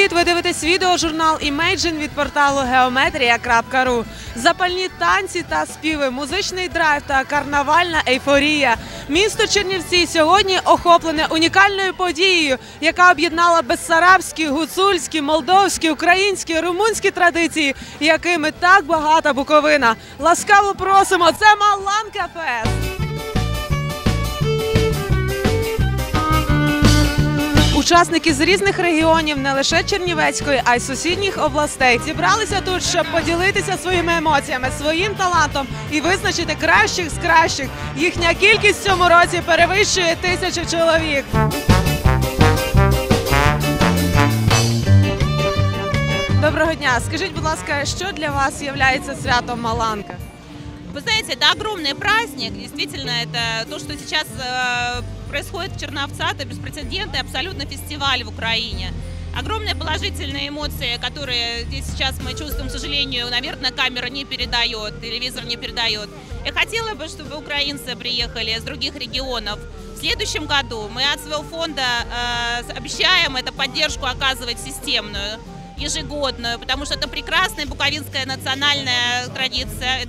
Привіт! Ви дивитесь відеожурнал Imagine від порталу geometria.ru. Запальні танці та співи, музичний драйв та карнавальна ейфорія. Місто Чернівці сьогодні охоплене унікальною подією, яка об'єднала безсарабські, гуцульські, молдовські, українські, румунські традиції, якими так багата Буковина. Ласкаво просимо! Це Маланка Фест! Учасники з різних регіонів, не лише Чернівецької, а й сусідніх областей, зібралися тут, щоб поділитися своїми емоціями, своїм талантом і визначити кращих з кращих. Їхня кількість в цьому році перевищує тисячу чоловік. Доброго дня. Скажіть, будь ласка, що для вас є святом Маланка? Вы знаете, это огромный праздник. Действительно, это то, что сейчас э, происходит Черновца, это беспрецедентный абсолютно фестиваль в Украине. Огромные положительные эмоции, которые здесь сейчас мы чувствуем, к сожалению, наверное, камера не передает, телевизор не передает. Я хотела бы, чтобы украинцы приехали с других регионов. В следующем году мы от своего фонда э, обещаем эту поддержку оказывать системную, ежегодную, потому что это прекрасная буковинская национальная традиция.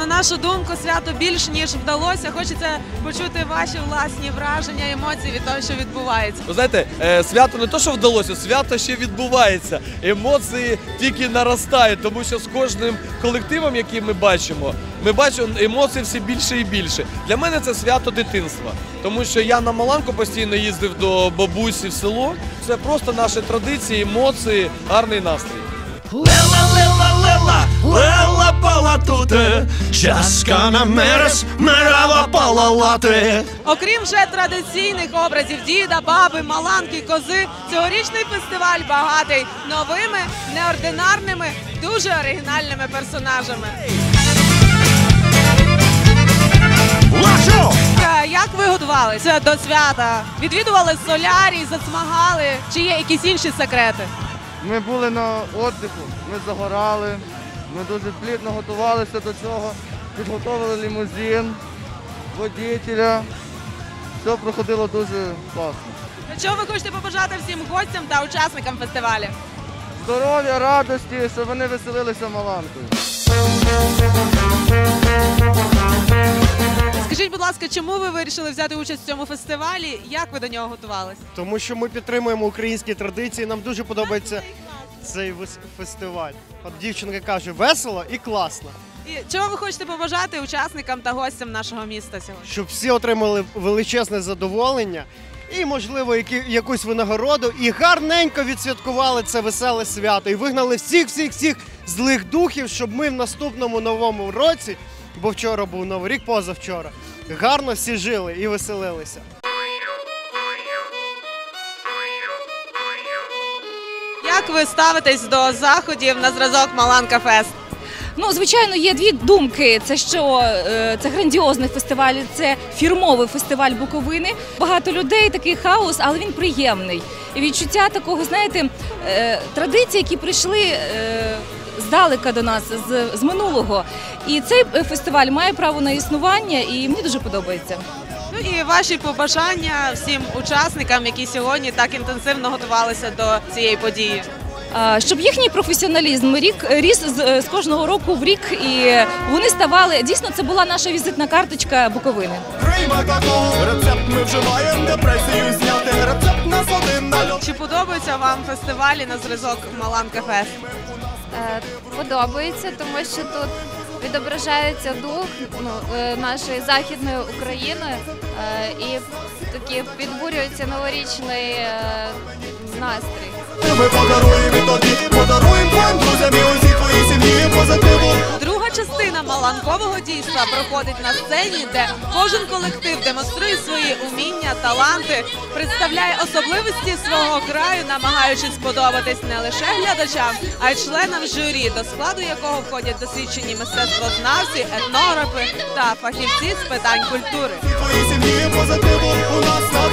На нашу думку, свято більш ніж вдалося. Хочеться почути ваші власні враження, емоції від того, що відбувається. Ви знаєте, е, свято не то, що вдалося, свято ще відбувається. Емоції тільки наростають, тому що з кожним колективом, який ми бачимо, ми бачимо емоцій все більше і більше. Для мене це свято дитинства, тому що я на Маланку постійно їздив до бабусі в село. Це просто наші традиції, емоції, гарний настрій. Палатуте, часкана мерес, мерава палалати. Окрім вже традиційних образів діда, баби, маланки, кози, цьогорічний фестиваль багатий новими, неординарними, дуже оригінальними персонажами. Лачо! Е, Як ви готувалися до свята? Відвідували солярій, засмагали? Чи є якісь інші секрети? Ми були на віддиху, ми загорали, ми дуже плідно готувалися до цього, підготовили лімузин, водителя. Все проходило дуже класно. Що ви хочете побажати всім гостям та учасникам фестивалю? Здоров'я, радості, щоб вони веселилися маланкою. Скажіть, будь ласка, чому ви вирішили взяти участь в цьому фестивалі? Як ви до нього готувалися? тому що ми підтримуємо українські традиції. Нам дуже подобається цей фестиваль. От дівчинка каже, весело і класно. І чого ви хочете побажати учасникам та гостям нашого міста сьогодні? Щоб всі отримали величезне задоволення і, можливо, які, якусь винагороду, і гарненько відсвяткували це веселе свято. І вигнали всіх, всіх, всіх злих духів, щоб ми в наступному новому році, бо вчора був новий рік, позавчора, гарно всі жили і веселилися. Ви ставитесь до заходів на зразок Маланка Фест? Ну, звичайно, є дві думки. Це що е, це грандіозний фестиваль, це фірмовий фестиваль Буковини. Багато людей, такий хаос, але він приємний. І відчуття такого, знаєте, е, традицій, які прийшли. е, Здалека до нас з, з минулого, і цей фестиваль має право на існування, і мені дуже подобається. Ну і ваші побажання всім учасникам, які сьогодні так інтенсивно готувалися до цієї події. Щоб їхній професіоналізм рік ріс з, з кожного року в рік, і вони ставали дійсно. Це була наша візитна карточка Буковини. Рецепт ми вживаємо, депресію зняти, рецепт нас один на льот. Чи подобаються вам фестивалі на зразок Маланка Фест? Е, подобається, тому що тут відображається дух ну, е, нашої західної України е, і такі підбурюється новорічний настрій. Ми подаруємо і тобі, подаруємо твоїм друзям і усій твоїй сім'ї позитиву. Друга частина маланкового дійства проходить на сцені, де кожен колектив демонструє свої уміння, таланти, представляє особливості свого краю, намагаючись сподобатись не лише глядачам, а й членам журі, до складу якого входять досвідчені мистецтвознавці, етнографи та фахівці з питань культури. І твоїй сім'ї позитиву у нас на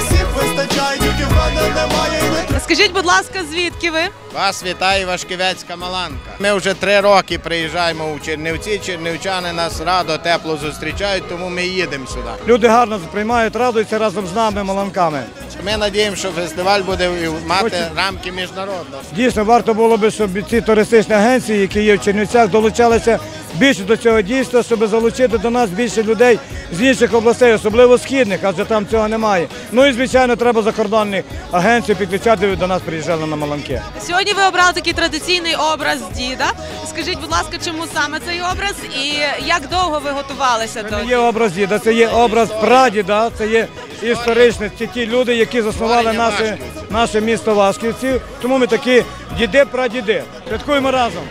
Скажіть, будь ласка, звідки ви? Вас вітає Вашківецька Маланка. Ми вже три роки приїжджаємо у Чернівці. Чернівчани нас радо, тепло зустрічають, тому ми їдемо сюди. Люди гарно приймають, радуються разом з нами, маланками. Ми надіємося, що фестиваль буде мати рамки міжнародного. Дійсно, варто було би, щоб ці туристичні агенції, які є в Чернівцях, долучалися більше до цього дійства, щоб залучити до нас більше людей з інших областей, особливо східних, адже там цього немає. Ну і звичайно, треба закордонних агенцій підключати до нас приїжджали на Маланки. Сьогодні ви обрали такий традиційний образ діда. Скажіть, будь ласка, чому саме цей образ і як довго ви готувалися до Це не є образ діда, це є образ прадіда, це є історичні ті, ті люди, які заснували наше, наше місто Вашківці. Тому ми такі діди-прадіди. Святкуємо разом.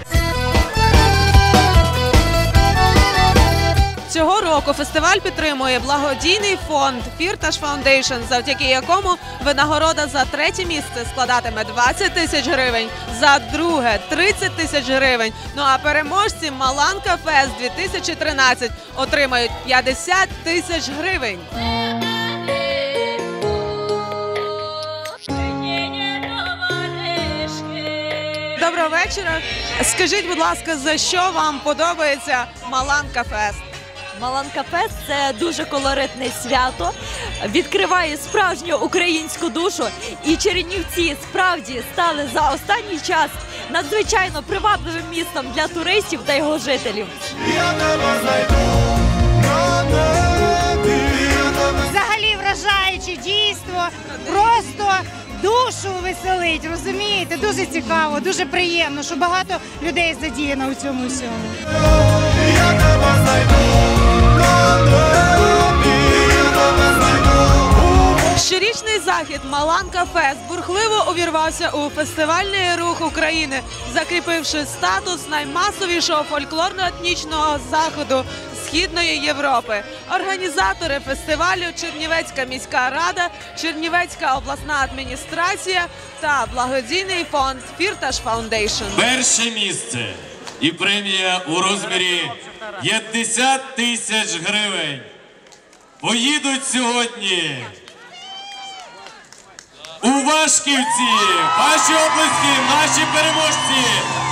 Цього року фестиваль підтримує благодійний фонд Фірташ Foundation, завдяки якому винагорода за третє місце складатиме 20 тисяч гривень, за друге 30 тисяч гривень. Ну а переможці Маланка Фест 2013 отримають 50 тисяч гривень. Доброго вечора. Скажіть, будь ласка, за що вам подобається Маланка Фест? Маланка Фест це дуже колоритне свято, відкриває справжню українську душу. І Чернівці справді стали за останній час надзвичайно привабливим містом для туристів та його жителів. Я тебе знайду на небі. Я тебе Взагалі вражаюче дійство, просто душу веселить, розумієте? Дуже цікаво, дуже приємно, що багато людей задіяно у цьому всьому. Щорічний захід Маланка Фест бурхливо увірвався у фестивальний рух України, закріпивши статус наймасовішого фольклорно-етнічного заходу Східної Європи. Організатори фестивалю Чернівецька міська рада, Чернівецька обласна адміністрація та благодійний фонд Фірташ Фаундейшн. Перше місце і премія у розмірі 50 тисяч гривень. Поїдуть сьогодні у Вашківці. Ваші області, наші переможці.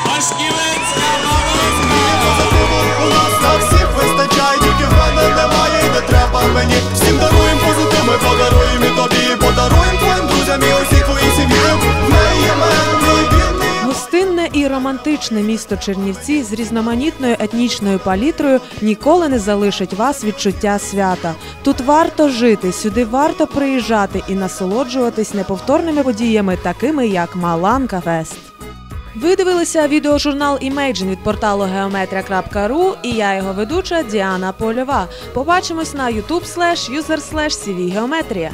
Вашківецька Малинка. І романтичне місто Чернівці з різноманітною етнічною палітрою ніколи не залишить вас відчуття свята. Тут варто жити, сюди варто приїжджати і насолоджуватись неповторними подіями, такими як Маланка Фест. Ви дивилися відеожурнал Imagine від порталу geometria.ru і я його ведуча Діана Польова. Побачимось на YouTube slash user slash CV Geometria.